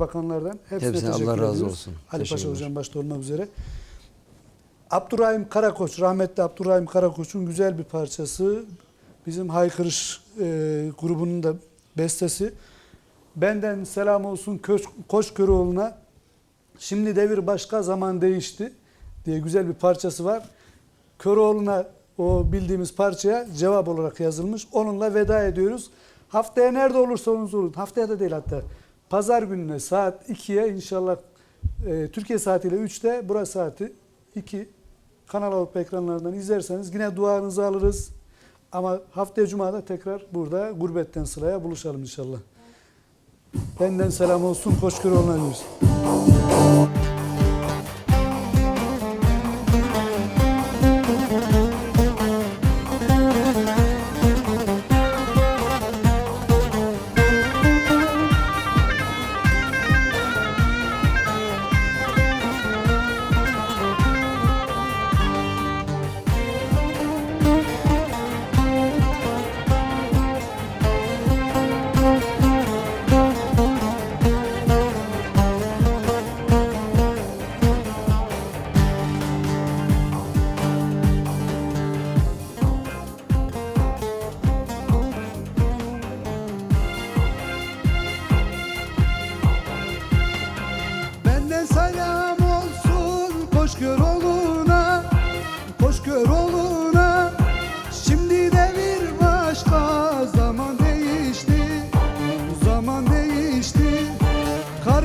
bakanlardan hepsine Hepsine teşekkür Allah razı ediyoruz. olsun. Ali Paşa hocam başta olmak üzere. Abdurrahim Karakoç, rahmetli Abdurrahim Karakoç'un güzel bir parçası. Bizim Haykırış e, grubunun da bestesi. Benden selam olsun Koç, Koç Köroğlu'na. Şimdi devir başka zaman değişti diye güzel bir parçası var. Köroğlu'na o bildiğimiz parçaya cevap olarak yazılmış. Onunla veda ediyoruz. Haftaya nerede olursa olun, haftaya da değil hatta. Pazar gününe saat 2'ye inşallah e, Türkiye saatiyle 3'te burası saati 2 Kanal Avrupa ekranlarından izlerseniz yine duanızı alırız. Ama haftaya Cuma'da tekrar burada gurbetten sıraya buluşalım inşallah. Benden selam olsun. Hoşgörü diyoruz.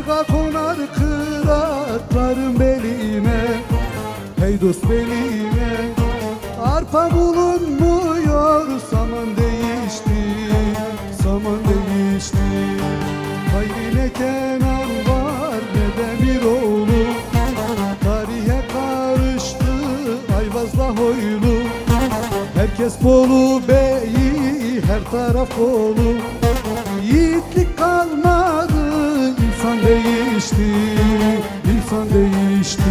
Karga konar kıratlarım belime Hey dost belime Arpa bulunmuyor Zaman değişti Zaman değişti. Hayri ne Kenan var ne de bir oğlu. Tarihe karıştı Ayvaz'la Hoylu. Herkes Bolu Bey'i her taraf Bolu. Yiğitlik değişti insan değişti.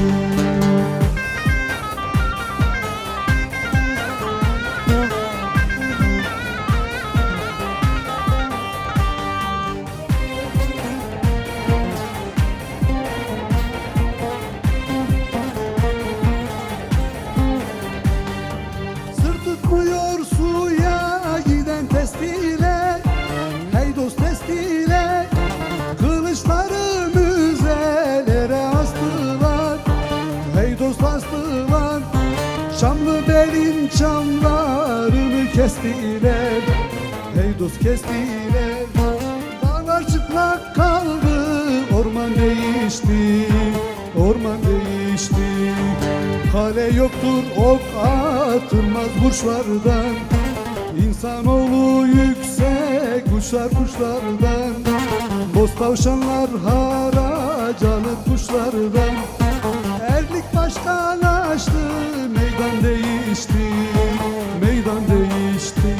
Sır tutmuyor belin çamlarını kestiler. Hey dost kestiler. Dağlar çıplak kaldı. Orman değişti. Orman değişti. Kale yoktur ok atılmaz burçlardan. İnsanoğlu yüksek uçar kuşlardan. Boz tavşanlar haracalı kuşlardan Lig başkalaştı, meydan değişti, meydan değişti.